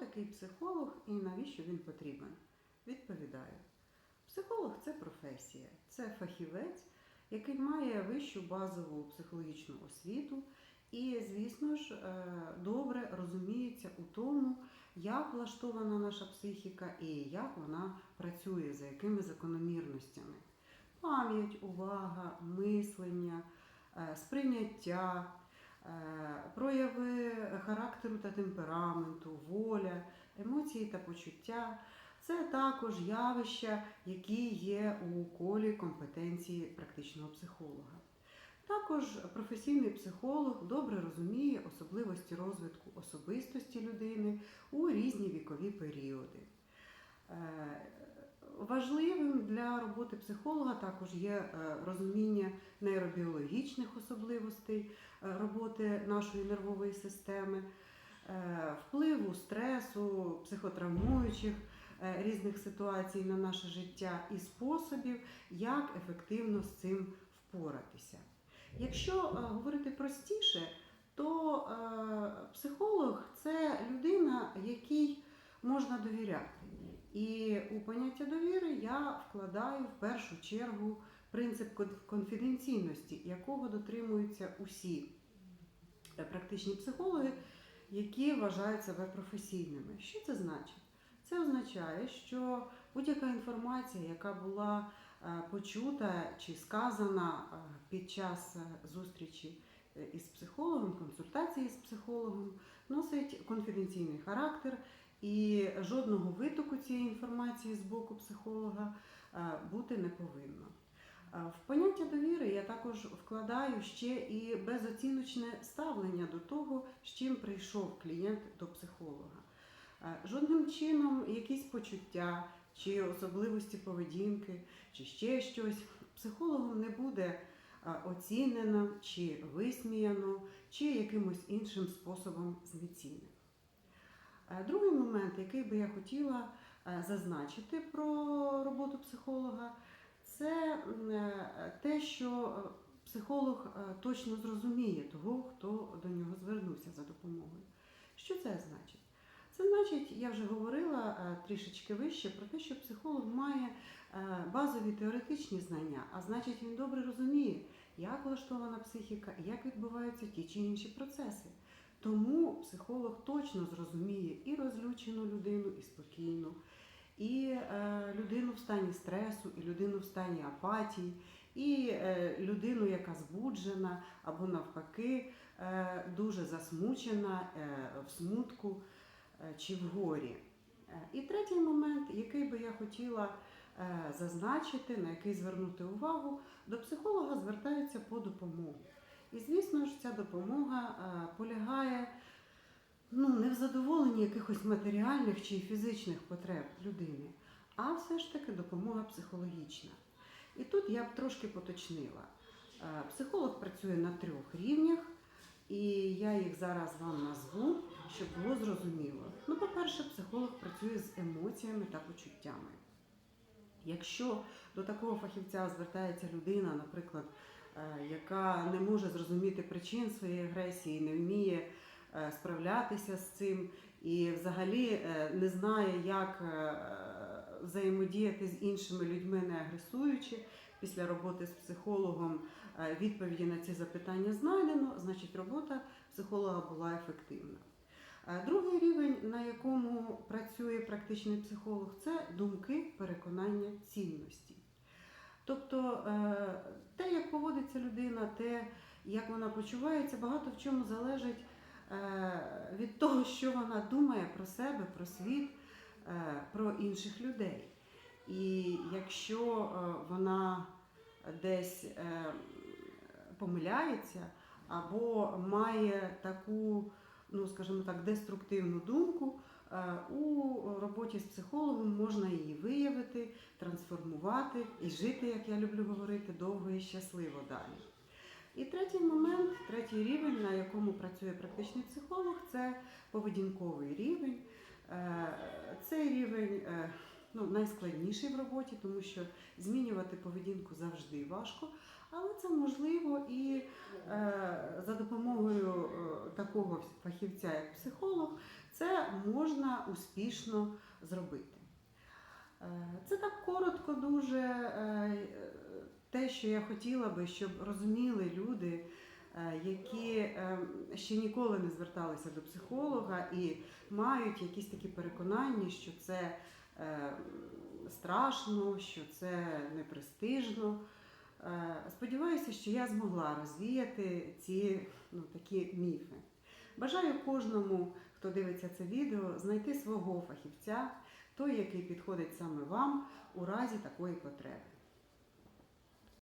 такий психолог і навіщо він потрібен? Відповідаю. Психолог це професія, це фахівець, який має вищу базову психологічну освіту і, звісно ж, е, добре розуміється у тому, як влаштована наша психіка і як вона працює, за якими закономірностями. Пам'ять, увага, мислення, е, сприйняття, прояви характеру та темпераменту, воля, емоції та почуття. Це також явища, які є у колі компетенції практичного психолога. Також професійний психолог добре розуміє особливості розвитку особистості людини у різні вікові періоди. Важливим для роботи психолога також є е, розуміння нейробіологічних особливостей е, роботи нашої нервової системи, е, впливу стресу, психотравмуючих різних ситуацій на наше життя і способів, як ефективно з цим впоратися. Якщо говорити простіше, то психолог це людина, якій можна довіряти. І у поняття довіри я вкладаю в першу чергу принцип конфіденційності, якого дотримуються усі е, практичні психологи, які вважають себе професійними. Що це значить? Це означає, що будь-яка інформація, яка була е, почута чи сказана е, під час зустрічі із психологом, консультації з психологом, носить конфіденційний характер, і жодного витоку цієї інформації з боку психолога е, бути не повинно. Е, В поняття довіри я також вкладаю ще і безоціночне ставлення до того, з чим прийшов клієнт до психолога. Е, Жодним чином якісь почуття чи особливості поведінки, чи ще щось психологом не буде оцінено чи висміяно, чи якимось іншим способом знецінено. Е, Другий момент, який би я хотіла е, зазначити про роботу психолога, це е, те, що психолог точно зрозуміє того, хто до нього звернувся за допомогою. Що це значить? Це значить, я вже говорила трішечки вище про те, що психолог має базові теоретичні знання, а значить, він добре розуміє, як влаштована психіка, як відбуваються ті чи інші процеси. Тому психолог точно зрозуміє і розлючену людину, і спокійну, і е, людину в стані стресу, і людину в стані апатії, і е, людину, яка збуджена, або навпаки е, дуже засмучена е, в смутку е, чи в горі. Е, І третій момент, який би я хотіла е, зазначити, на який звернути увагу, до психолога звертаються по допомогу. І звісно ж, ця допомога полягає ну, не в задоволенні якихось матеріальних чи фізичних потреб людини, а все ж таки допомога психологічна. І тут я б трошки поточнила. Психолог працює на трьох рівнях, і я їх зараз вам назву, щоб було зрозуміло. Ну, по-перше, психолог працює з емоціями та почуттями. Якщо до такого фахівця звертається людина, наприклад, яка не може зрозуміти причин своєї агресії, не вміє е, справлятися з цим і взагалі е, не знає, як е, взаємодіяти з іншими людьми, не агресуючи, після роботи з психологом е, відповіді на ці запитання знайдено, значить робота психолога була ефективна. Е, Другий рівень, на якому працює практичний психолог, це думки, переконання, цінності. Тобто е, те, як поводиться людина, те, як вона почувається, багато в чому залежить е, від того, що вона думає про себе, про світ, е, про інших людей. І якщо вона десь помиляється або має таку, ну скажімо так, деструктивну думку, у роботі з психологом можна її виявити, трансформувати і жити, як я люблю говорити, довго і щасливо далі. І третій момент, третій рівень, на якому працює практичний психолог, це поведінковий рівень. Е, Цей рівень е, ну, найскладніший в роботі, тому що змінювати поведінку завжди важко, але це можливо і е, за допомогою такого фахівця, як психолог, це можна успішно зробити. Е, Це так коротко дуже е, те, що я хотіла би, щоб розуміли люди, е, які ще ніколи не зверталися до психолога і мають якісь такі переконання, що це страшно, що це непрестижно. Сподіваюся, що я змогла розвіяти ці ну, такі міфи. Бажаю кожному, хто дивиться це відео, знайти свого фахівця, той, який підходить саме вам у разі такої потреби.